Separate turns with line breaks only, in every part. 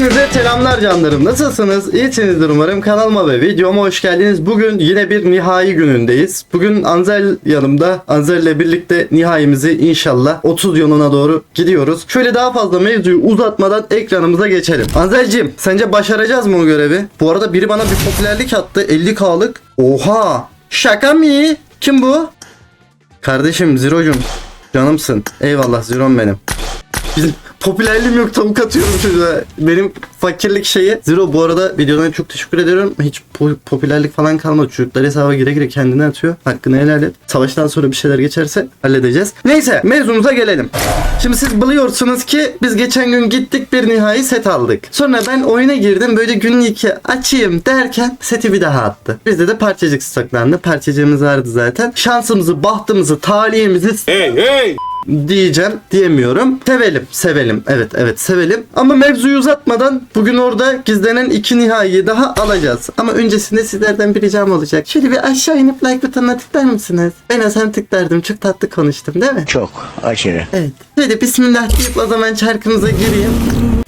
Hepinize selamlar canlarım. Nasılsınız? İyisinizdir umarım. Kanalıma ve videoma hoş geldiniz. Bugün yine bir nihai günündeyiz. Bugün Anzel yanımda. Anzel ile birlikte nihayimizi inşallah 30 yoluna doğru gidiyoruz. Şöyle daha fazla mevzuyu uzatmadan ekranımıza geçelim. Anzelcim sence başaracağız mı o görevi? Bu arada biri bana bir popülerlik attı. 50k'lık. Oha! Şaka mı? Kim bu? Kardeşim Zirocum. Canımsın. Eyvallah Ziron benim. Bizim popülerliğim yok tavuk atıyorum çocuğa. Benim fakirlik şeyi. Zero bu arada videodan çok teşekkür ediyorum. Hiç po- popülerlik falan kalmadı. Çocuklar hesaba gire gire kendine atıyor. Hakkını helal et. Savaştan sonra bir şeyler geçerse halledeceğiz. Neyse mevzumuza gelelim. Şimdi siz biliyorsunuz ki biz geçen gün gittik bir nihai set aldık. Sonra ben oyuna girdim böyle günlük iki açayım derken seti bir daha attı. Bizde de parçacık stoklandı. Parçacığımız vardı zaten. Şansımızı, bahtımızı, talihimizi
Hey hey!
Diyeceğim diyemiyorum. Sevelim sevelim evet evet sevelim. Ama mevzuyu uzatmadan bugün orada gizlenen iki nihaiyi daha alacağız. Ama öncesinde sizlerden bir ricam olacak. Şöyle bir aşağı inip like butonuna tıklar mısınız? Ben Hasan tıklardım çok tatlı konuştum değil mi?
Çok aşırı.
Evet. Şöyle bismillah deyip o zaman çarkımıza gireyim.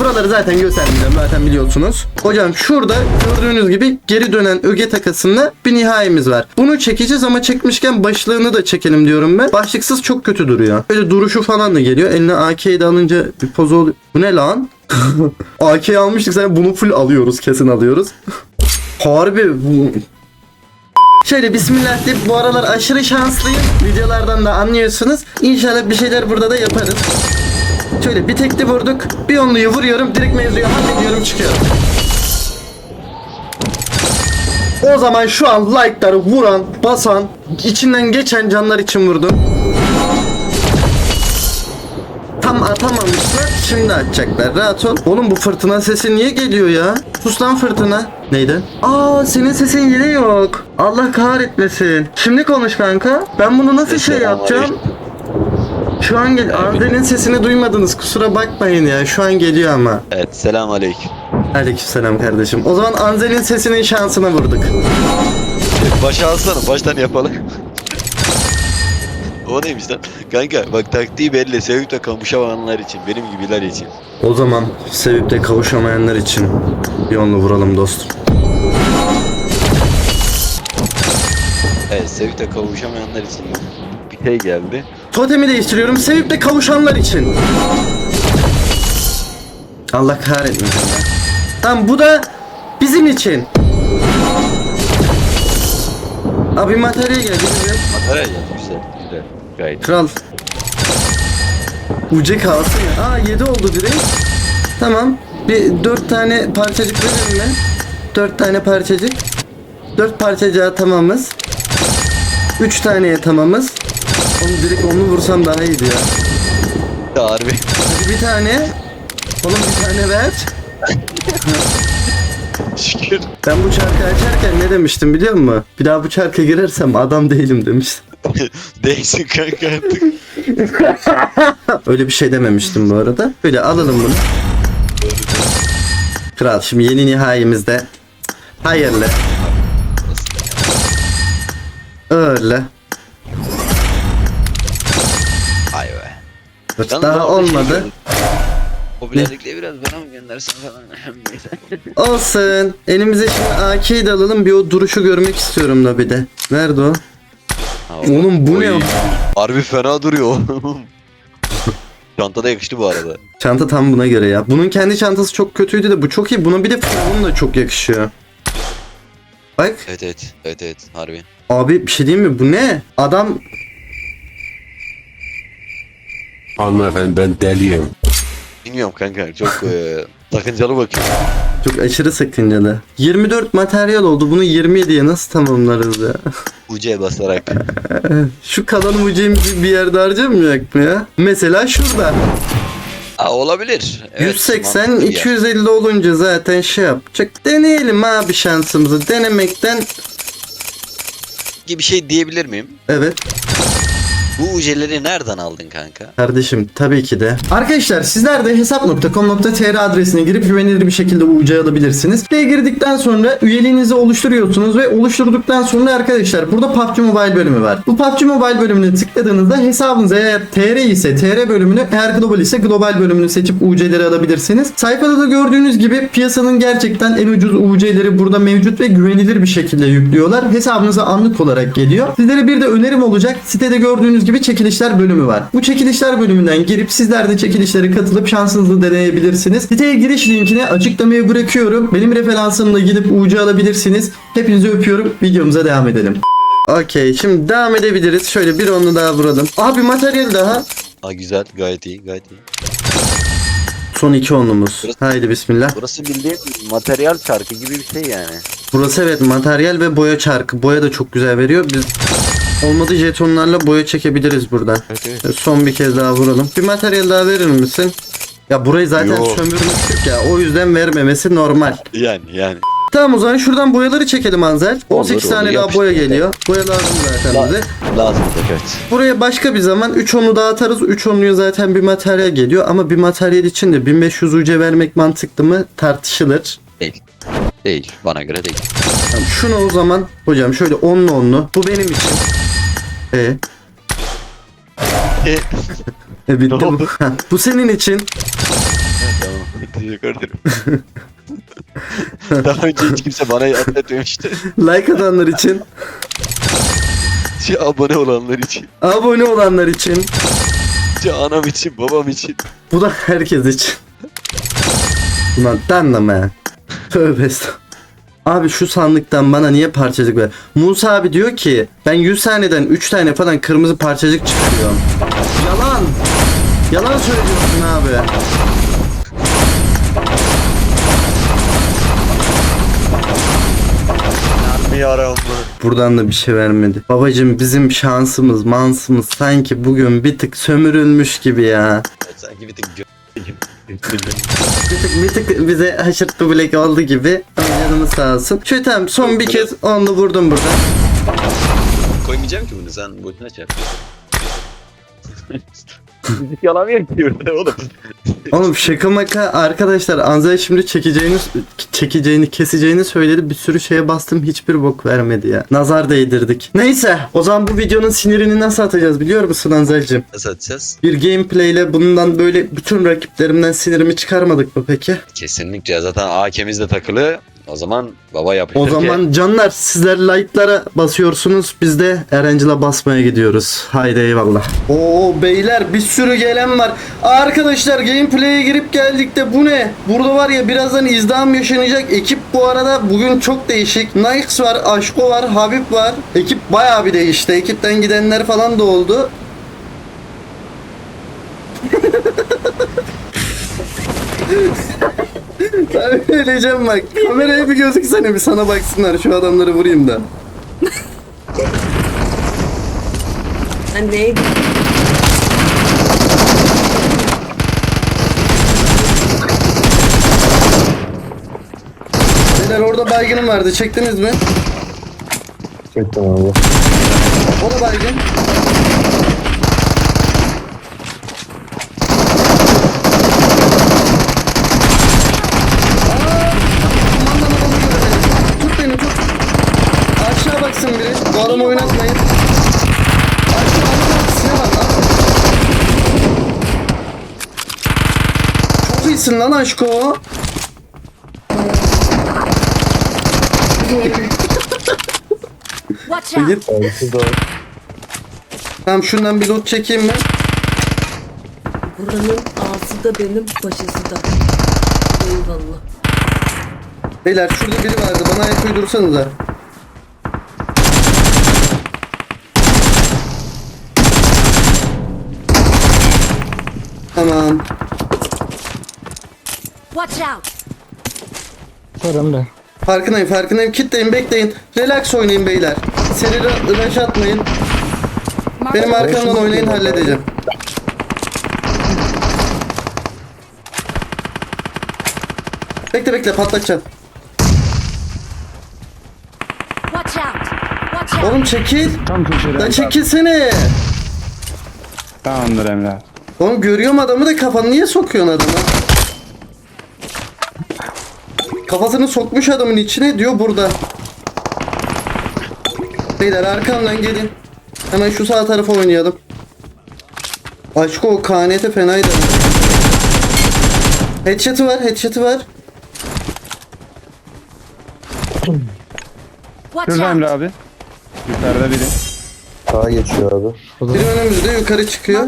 Buraları zaten göstermeyeceğim zaten biliyorsunuz. Hocam şurada gördüğünüz gibi geri dönen öge takasında bir nihayemiz var. Bunu çekeceğiz ama çekmişken başlığını da çekelim diyorum ben. Başlıksız çok kötü duruyor. Böyle duruşu falan da geliyor. Eline AK'yi de alınca bir poz oluyor. Bu ne lan? AK'yi almıştık zaten bunu full alıyoruz kesin alıyoruz. Harbi bu Şöyle bismillah deyip bu aralar aşırı şanslıyım. Videolardan da anlıyorsunuz. İnşallah bir şeyler burada da yaparız. Şöyle bir tekli vurduk. Bir onluyu vuruyorum. Direkt mevzuyu hallediyorum çıkıyorum. O zaman şu an like'ları vuran, basan, içinden geçen canlar için vurdum. Tam atamamışlar. Şimdi atacaklar. Rahat ol. Oğlum bu fırtına sesi niye geliyor ya? Sus lan fırtına. Neyden? Aa senin sesin yine yok. Allah kahretmesin. Şimdi konuş kanka. Ben bunu nasıl şey yapacağım? Şu an gel. Arden'in sesini duymadınız. Kusura bakmayın ya. Şu an geliyor ama.
Evet selam aleyküm.
Aleykümselam kardeşim. O zaman Anzel'in sesinin şansına vurduk.
Başa alsana baştan yapalım. O neymiş lan? Kanka bak taktiği belli. Sevip de kavuşamayanlar için. Benim gibiler için.
O zaman sevip de kavuşamayanlar için bir onlu vuralım dostum.
Evet sevip de kavuşamayanlar için bir şey geldi.
Totemi değiştiriyorum. Sevip de kavuşanlar için. Allah kahretmesin. Tamam bu da bizim için. Abi materyal geldi.
Materyal geldi güzel. Güzel. Gayet.
Kral. Uce kalsın ya. Aa 7 oldu direkt. Tamam. Bir 4 tane parçacık verelim mi? 4 tane parçacık. 4 parçacığa tamamız. 3 taneye tamamız. Onu direkt onu vursam daha iyiydi ya.
Harbi.
Hadi bir tane. Oğlum bir tane ver.
Şükür.
Ben bu çarkı açarken ne demiştim biliyor musun? Bir daha bu çarka girersem adam değilim demiştim.
Değilsin kanka artık.
Öyle bir şey dememiştim bu arada. Böyle alalım bunu. Kral şimdi yeni nihayemizde. Hayırlı. Öyle.
Ay be. Yalnız
Daha
şey
olmadı.
Popülerlikle biraz bana mı göndersin falan. Neyse.
Olsun. Elimize şimdi AK'yi de alalım. Bir o duruşu görmek istiyorum da bir de. Nerede o?
Ha,
Oğlum bu ne?
Oy. Harbi fena duruyor oğlum. Çanta da yakıştı bu arada.
Çanta tam buna göre ya. Bunun kendi çantası çok kötüydü de bu çok iyi. Buna bir de firavun da çok yakışıyor. Bak.
Evet evet. Evet evet. Harbi.
Abi bir şey diyeyim mi? Bu ne? Adam
Hanımefendi ben deliyim.
Bilmiyorum kanka. Çok e, sakıncalı bakıyor.
çok aşırı sakıncalı. 24 materyal oldu. Bunu 27'ye nasıl tamamlarız ya?
Ucuya basarak.
Şu kalan ucumuzu bir yerde harcamayak mı ya? Mesela şurada.
Aa, olabilir. Evet,
180
mantıklı bir yer.
250 olunca zaten şey yapacak. Deneyelim abi şansımızı. Denemekten
gibi bir şey diyebilir miyim?
evet.
Bu uceleri nereden aldın kanka?
Kardeşim tabii ki de. Arkadaşlar sizler de hesap.com.tr adresine girip güvenilir bir şekilde UC alabilirsiniz. Siteye girdikten sonra üyeliğinizi oluşturuyorsunuz ve oluşturduktan sonra arkadaşlar burada PUBG Mobile bölümü var. Bu PUBG Mobile bölümüne tıkladığınızda hesabınız eğer TR ise TR bölümünü eğer global ise global bölümünü seçip UC'leri alabilirsiniz. Sayfada da gördüğünüz gibi piyasanın gerçekten en ucuz UC'leri burada mevcut ve güvenilir bir şekilde yüklüyorlar. Hesabınıza anlık olarak geliyor. Sizlere bir de önerim olacak. Sitede gördüğünüz gibi çekilişler bölümü var. Bu çekilişler bölümünden girip sizler de çekilişlere katılıp şansınızı deneyebilirsiniz. Siteye giriş linkini açıklamaya bırakıyorum. Benim referansımla gidip UC alabilirsiniz. Hepinizi öpüyorum. Videomuza devam edelim. Okey şimdi devam edebiliriz. Şöyle bir onu daha vuralım. Abi materyal daha.
Aa güzel gayet iyi gayet iyi.
Son iki onumuz. Haydi bismillah.
Burası bildiğin materyal çarkı gibi bir şey yani.
Burası evet materyal ve boya çarkı. Boya da çok güzel veriyor. Biz olmadı jetonlarla boya çekebiliriz buradan.
Evet evet.
Son bir kez daha vuralım. Bir materyal daha verir misin? Ya burayı zaten
Yo.
sömürmüştük ya. O yüzden vermemesi normal.
Yani yani.
Tamam o zaman şuradan boyaları çekelim Anzel. 18
Olur,
tane
olur,
daha boya geliyor. Boya lazım zaten
La-
bize.
Lazım evet.
Buraya başka bir zaman 3 onu daha atarız. 3 onluya zaten bir materyal geliyor. Ama bir materyal için de 1500 UC vermek mantıklı mı tartışılır.
Değil. Değil. Bana göre değil.
Tamam, şunu o zaman hocam şöyle onlu onlu. Bu benim için. E,
E,
e bitti bu. bu senin için.
Teşekkür ederim. Daha önce hiç kimse bana atletmemişti.
Like atanlar için.
Şey, abone olanlar için.
Abone olanlar için.
Şey, anam için, babam için.
Bu da herkes için. Ulan ya. Tövbe estağfurullah. Abi şu sandıktan bana niye parçacık ver? Musa abi diyor ki ben 100 taneden 3 tane falan kırmızı parçacık çıkıyor. Yalan. Yalan söylüyorsun abi. Buradan da bir şey vermedi. Babacım bizim şansımız mansımız sanki bugün bir tık sömürülmüş gibi ya.
Sanki bir tık gö-
Bir tık, bir tık bize haşırtma bilek oldu gibi. Ama canımız sağ olsun. Şöyle tamam son bir kez onu vurdum burada.
Koymayacağım ki bunu sen boşuna çarp. Müzik yalamıyor ki burada oğlum.
Oğlum şaka maka arkadaşlar Anzay şimdi çekeceğini çekeceğini keseceğini söyledi bir sürü şeye bastım hiçbir bok vermedi ya. Nazar değdirdik. Neyse o zaman bu videonun sinirini nasıl atacağız biliyor musun Anzaycığım?
Nasıl atacağız?
Bir gameplay ile bundan böyle bütün rakiplerimden sinirimi çıkarmadık mı peki?
Kesinlikle zaten AK'miz de takılı. O zaman baba yapıştır
O
ki-
zaman canlar sizler like'lara basıyorsunuz. Biz de Erencil'e basmaya gidiyoruz. Haydi eyvallah. Oo beyler bir sürü gelen var. Arkadaşlar gameplay'e girip geldik de bu ne? Burada var ya birazdan izdiham yaşanacak. Ekip bu arada bugün çok değişik. Nikes var, Aşko var, Habib var. Ekip bayağı bir değişti. Ekipten gidenler falan da oldu. Ben öleceğim bak. Kameraya bir gözüksene bir sana baksınlar. Şu adamları vurayım da.
Anne
Beyler orada baygınım vardı. Çektiniz mi?
Çektim abi.
O da baygın. Baksın biri. Bu adamı oynatmayın. Aşağı adamın silah var lan. Çok iyisin lan aşko.
Watch out.
Git.
Abi da
Tamam şundan bir loot çekeyim mi?
Buranın ağası da benim başısı da. Eyvallah.
Beyler şurada biri vardı. Bana ayak uydursanıza. Tamam.
Watch out.
önümde.
Farkındayım farkındayım. Kitleyin bekleyin. Relax oynayın beyler. Seri ra- rush atmayın. Benim arkamdan oynayın halledeceğim. Bekle bekle patlatacağım. Oğlum çekil.
Tam köşede.
Lan çekilsene.
Tamamdır Emre.
Oğlum görüyorum adamı da kafanı niye sokuyorsun adama? Kafasını sokmuş adamın içine diyor burada. Beyler arkamdan gelin. Hemen şu sağ tarafa oynayalım. Aşko o KNT fenaydı. Headshot'ı var, headshot'ı var.
Şurada Emre abi. Yukarıda biri.
Sağa geçiyor abi.
Biri önümüzde yukarı çıkıyor.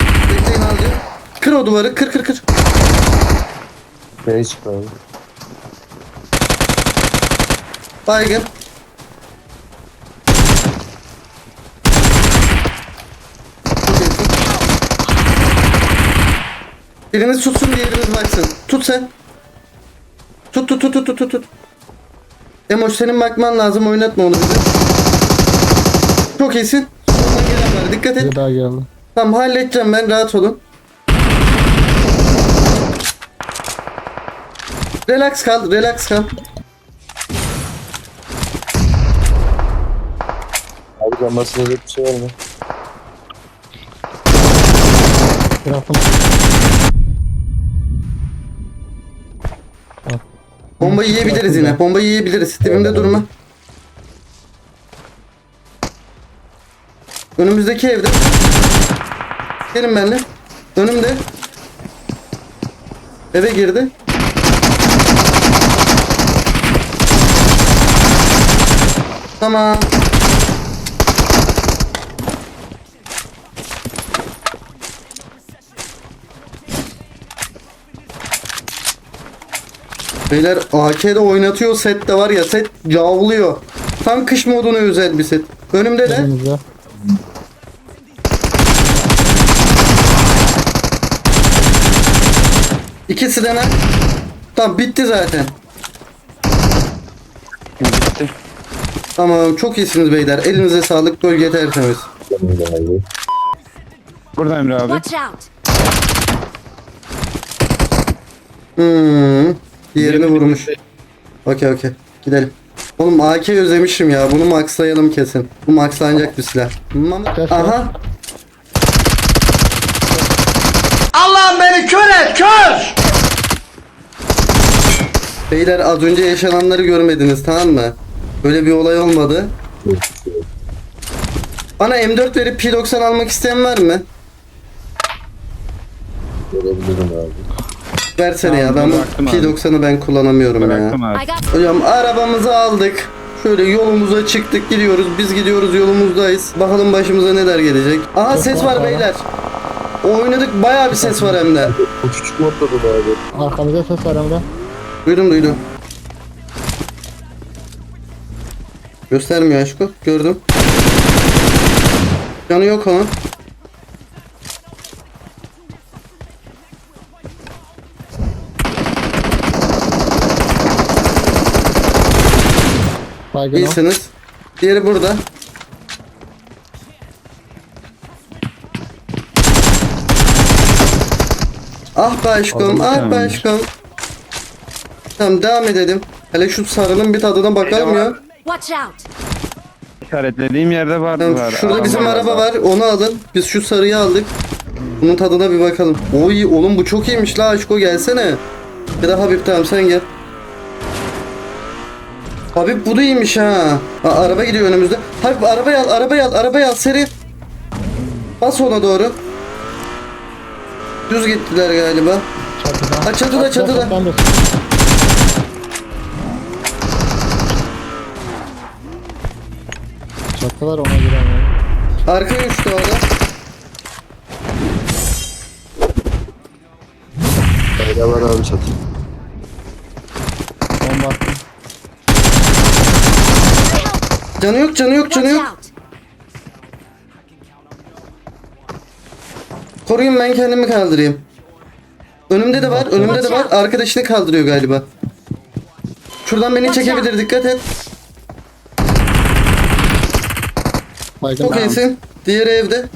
Bekleyin alacağım. Kır o duvarı, kır kır kır.
B'ye çıktı abi.
Baygın. Biriniz tutsun diğeriniz baksın. Tut sen. Tut tut tut tut tut tut. Emoş senin bakman lazım oynatma onu bize. Çok iyisin. Soldan gelen var dikkat et.
Bir daha geldi.
Tamam halledeceğim ben rahat olun. Relax kal, relax kal.
Abi can basılacak bir şey var mı?
Bıraktım.
Bombayı yiyebiliriz yine. Bombayı yiyebiliriz. Dibimde durma. Önümüzdeki evde. Gelin benimle. Önümde. Eve girdi. Tamam. Beyler AK'de oynatıyor set de var ya set yavlıyor. Tam kış moduna özel bir set. Önümde de
Önümüzde.
ikisi de ne? Tamam bitti zaten. Tamam çok iyisiniz beyler. Elinize sağlık bölge tertemiz.
Burada Emre abi.
Watch out!
Hmm. Diğerini vurmuş. Okey okey. Gidelim. Oğlum AK özlemişim ya. Bunu maxlayalım kesin. Bu maxlanacak bir silah. Aha. Allah'ım beni kör et kör! Beyler az önce yaşananları görmediniz tamam mı? Böyle bir olay olmadı. Bana M4 verip P90 almak isteyen var mı?
Görebilirim abi.
Versene ya ben
Tamam,
bu
bıraktım abi.
P90'ı ben kullanamıyorum ya.
Bıraktım abi.
I got
Hocam arabamızı aldık. Şöyle yolumuza çıktık gidiyoruz. Biz gidiyoruz yolumuzdayız. Bakalım başımıza neler gelecek. Aha ses var beyler. Oynadık bayağı bir ses var hem de.
O küçük modda da abi.
Arkamızda ses var Emre.
Duydum duydum. Göstermiyor aşkı. Gördüm. Canı yok onun.
Baygın.
İyisiniz. Diğeri burada. Ah be aşkım, ah be aşkım. Tamam devam edelim. Hele şu sarının bir tadına bakalım ya.
Watch out!
İşaretlediğim yerde vardı.
Tamam, şurada bizim araba var, onu alın. Biz şu sarıyı aldık. Bunun tadına bir bakalım. Oy oğlum bu çok iyiymiş la aşko gelsene. Bir de Habib tamam sen gel. Habib bu da iyiymiş ha. Aa, araba gidiyor önümüzde. Habib arabayı al, arabayı al, arabayı al seri. Bas ona doğru. Düz gittiler galiba.
Çatıda.
Ha, çatıda, çatıda.
Ben var ona giremiyorum.
Arkaya uçtu o adam.
B'de var abi çatı.
Bomba attım.
Canı yok, canı yok, canı yok. Koruyun ben kendimi kaldırayım. Önümde de var, önümde de var. Arkadaşını kaldırıyor galiba. Şuradan beni çekebilir, dikkat et.
Baygın
Çok iyisin. Diğeri evde.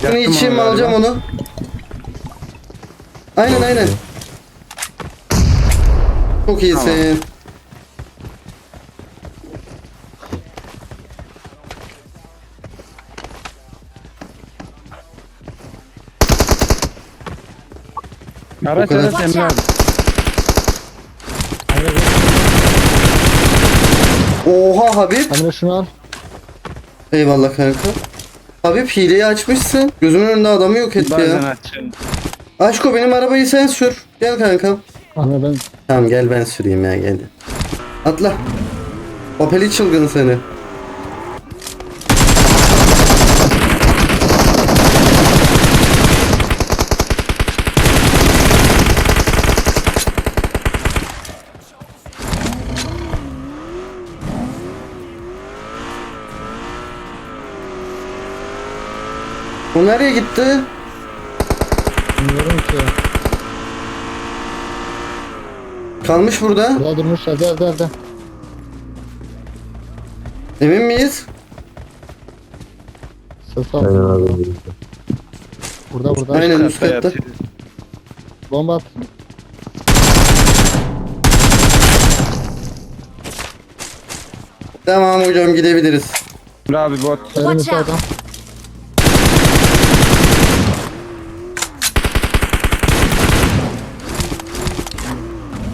Şunu içeyim
onu
alacağım onu. Aynen aynen. Çok iyisin.
Araç araç Emre abi.
Oha Habib.
Emre şunu al.
Eyvallah kanka. Habib hileyi açmışsın. Gözümün önünde adamı yok etti
Bazen
ya.
açıyorum.
Aşko benim arabayı sen sür. Gel kanka.
Emre ben
Tamam gel ben süreyim ya gel. Atla. Opel'i çılgın seni. O nereye gitti?
bilmiyorum ki.
Kalmış burada.
Burada durmuş. Hadi hadi hadi.
Emin miyiz?
Ses al.
Aynen abi.
Burada burada.
Aynen üst
Katta.
Bomba at.
Tamam hocam gidebiliriz.
Abi bot.
Önümüzde
out.
adam.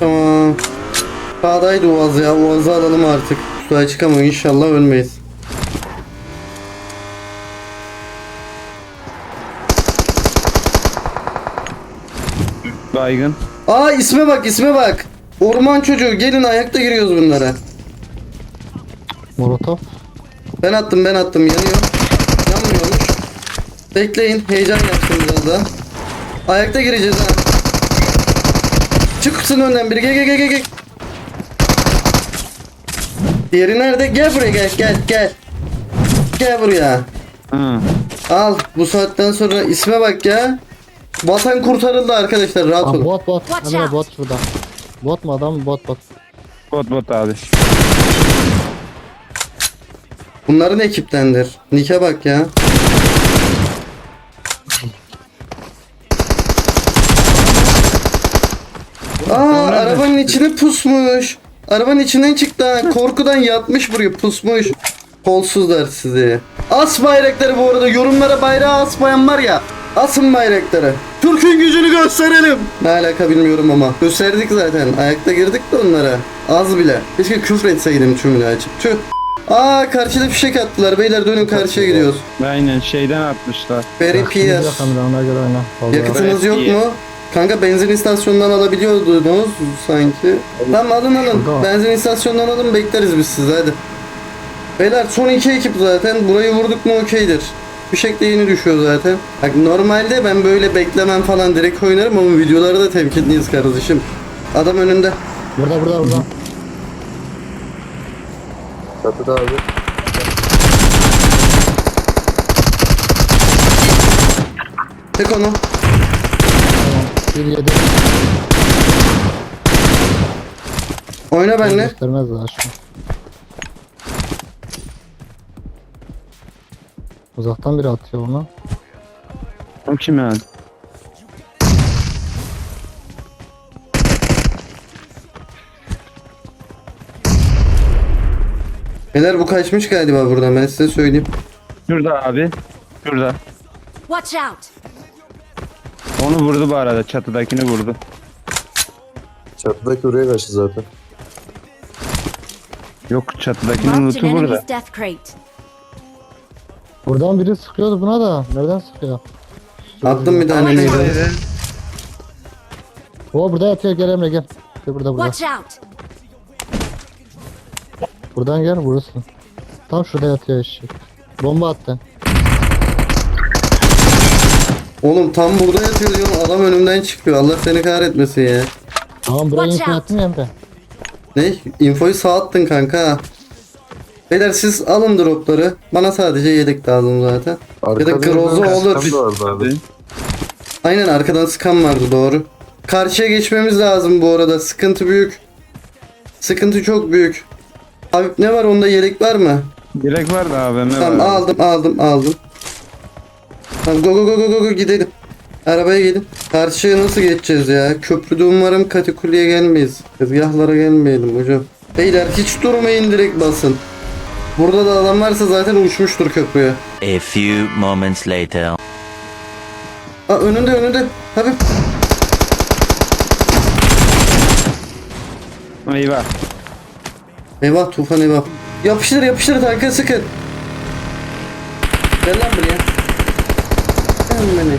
Tamam. Sağdaydı Uaz ya. Uaz'ı alalım artık. Suya çıkamıyor. İnşallah ölmeyiz.
Baygın.
Aa isme bak isme bak. Orman çocuğu gelin ayakta giriyoruz bunlara.
Molotov.
Ben attım ben attım yanıyor. Yanmıyormuş. Bekleyin heyecan yapsın biraz daha. Ayakta gireceğiz ha. Çıksın önden biri gel gel gel, gel. Diğeri nerede? Gel buraya gel gel gel. Gel buraya.
Hı.
Al bu saatten sonra isme bak ya. Vatan kurtarıldı arkadaşlar rahat
Aa,
olun.
bot bot. Emre bot şurada. Bot mu adam mı? Bot bot.
Bot bot abi.
Bunların ekiptendir. Nike bak ya. Aa arabanın içine pusmuş. Arabanın içinden çıktı ha. Korkudan yatmış buraya pusmuş. Kolsuzlar sizi. As bayrakları bu arada. Yorumlara bayrağı asmayan var ya. Asın bayrakları. Türk'ün gücünü gösterelim. Ne alaka bilmiyorum ama. Gösterdik zaten. Ayakta girdik de onlara. Az bile. Keşke küfür etseydim tümünü açıp. Tüh. Aa karşıda fişek attılar. Beyler dönün karşıya gidiyoruz.
Aynen şeyden atmışlar.
Very
Yakıtımız
Pierce. Yakıtınız yok mu? Kanka benzin istasyonundan alabiliyordunuz sanki. Tamam alın alın. Benzin istasyonundan alın bekleriz biz sizi hadi. Beyler son iki ekip zaten. Burayı vurduk mu okeydir. Fişek de yeni düşüyor zaten. Bak normalde ben böyle beklemem falan direkt oynarım ama videolarda da temkinliyiz kardeşim. Adam önünde.
Burada burada burada.
Çatıda abi.
Tek onu.
Bir yedi.
Oyna benle.
Göstermez daha şu. Uzaktan biri atıyor onu.
O kim yani?
Beyler bu kaçmış galiba buradan ben size söyleyeyim.
Şurada abi. Şurada.
Watch out!
Onu vurdu bu arada. Çatıdakini vurdu.
Çatıdaki oraya kaçtı zaten.
Yok çatıdakinin
Marked
lootu burada.
enemy's death crate.
Buradan biri sıkıyordu buna da. Nereden sıkıyor?
Attım bir tane neydi?
O burada yatıyor gel Emre gel. Gel burada burada.
Watch out!
Buradan gel vurursun. Tam şurada yatıyor eşek. Bomba attı.
Oğlum tam burada yatıyor diyorum adam önümden çıkıyor. Allah seni kahretmesin ya.
Tamam buraya info attın ya Emre.
Ne? Infoyu sağ attın kanka. Beyler siz alın dropları. Bana sadece yedek lazım zaten. ya da
Arkada
grozu olur.
da abi.
Aynen arkadan sıkan vardı doğru. Karşıya geçmemiz lazım bu arada. Sıkıntı büyük. Sıkıntı çok büyük. Abi ne var onda yelek var mı?
Direkt vardı AVM
Tamam
var.
aldım aldım aldım. Tamam go go go go go go gidelim. Arabaya gelin. Karşıya nasıl geçeceğiz ya? Köprüde umarım katikulliye gelmeyiz. Tezgahlara gelmeyelim hocam. Beyler hiç durmayın direkt basın. Burada da adam varsa zaten uçmuştur köprüye.
A few moments later.
Aa önünde önünde. Habib.
Eyvah.
Eyvah Tufan eyvah. Yapıştır yapıştır tanka sıkın. Gel lan buraya. Gel beni.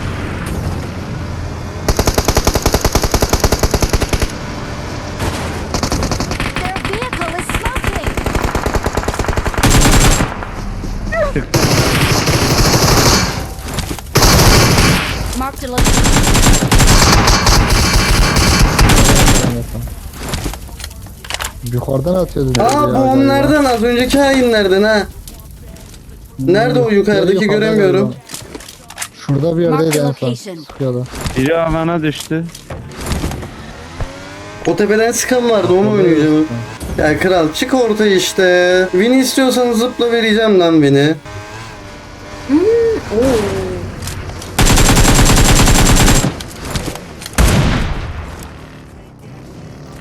Their vehicle is smoking. Marked a location.
Yukarıdan atıyordu.
Aa bu onlardan az önceki hainlerden ha. Nerede o yukarıdaki
Yukarıda
göremiyorum.
Şurada bir yerdeydi en son. Sıkıyordu.
Biri alana düştü.
O tepeden sıkan vardı onu oynayacağım. Ya kral çık ortaya işte. Win'i istiyorsan zıpla vereceğim lan beni.
Oo.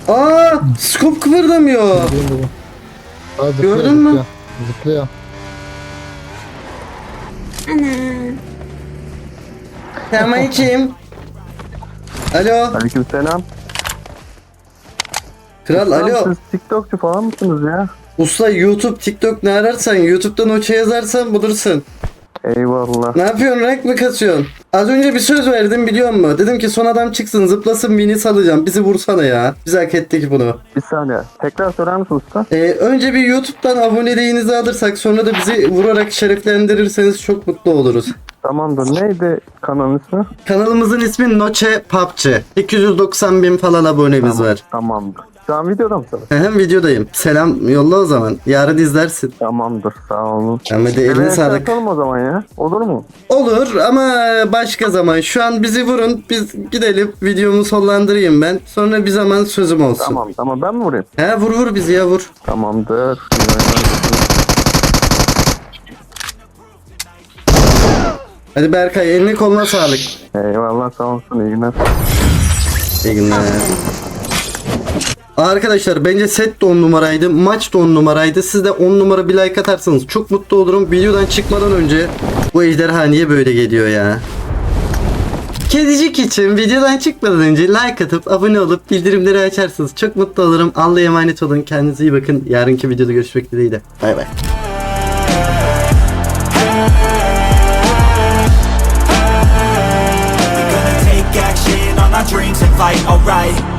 Aa scope kıpırdamıyor. Gördün mü?
Zıplıyor.
Kim? Alo.
Aleykümselam.
Kral
Lan
alo.
Siz TikTokçu falan mısınız ya?
Usta YouTube, TikTok ne ararsan YouTube'dan o şey yazarsan bulursun.
Eyvallah.
Ne yapıyorsun renk mi kasıyorsun? Az önce bir söz verdim biliyor musun? Dedim ki son adam çıksın zıplasın mini salacağım. Bizi vursana ya. Biz hak ettik bunu.
Bir saniye. Tekrar söyler misin usta?
Ee, önce bir YouTube'dan aboneliğinizi alırsak sonra da bizi vurarak şereflendirirseniz çok mutlu oluruz.
Tamamdır. Neydi kanalın ismi?
Kanalımızın ismi Noche PUBG. 290 bin falan abonemiz
Tamam,
var.
Tamamdır. Şu an videoda mısınız?
Hem videodayım. Selam yolla o zaman. Yarın izlersin.
Tamamdır. Sağ olun.
Ahmet'e eline
Evet,
sağlık.
atalım o zaman ya. Olur mu?
Olur ama başka zaman. Şu an bizi vurun. Biz gidelim. Videomu sonlandırayım ben. Sonra bir zaman sözüm olsun.
Tamam tamam. Ben mi vurayım?
He vur vur bizi ya vur.
Tamamdır.
Hadi Berkay eline koluna sağlık.
Eyvallah sağ olsun. İyi günler.
İyi günler. Arkadaşlar bence set de 10 numaraydı. Maç da 10 numaraydı. Siz de 10 numara bir like atarsanız çok mutlu olurum. Videodan çıkmadan önce bu ejderha niye böyle geliyor ya? Kedicik için videodan çıkmadan önce like atıp abone olup bildirimleri açarsanız çok mutlu olurum. Allah'a emanet olun. Kendinize iyi bakın. Yarınki videoda görüşmek dileğiyle. Bay bay.
my dreams and fight, alright.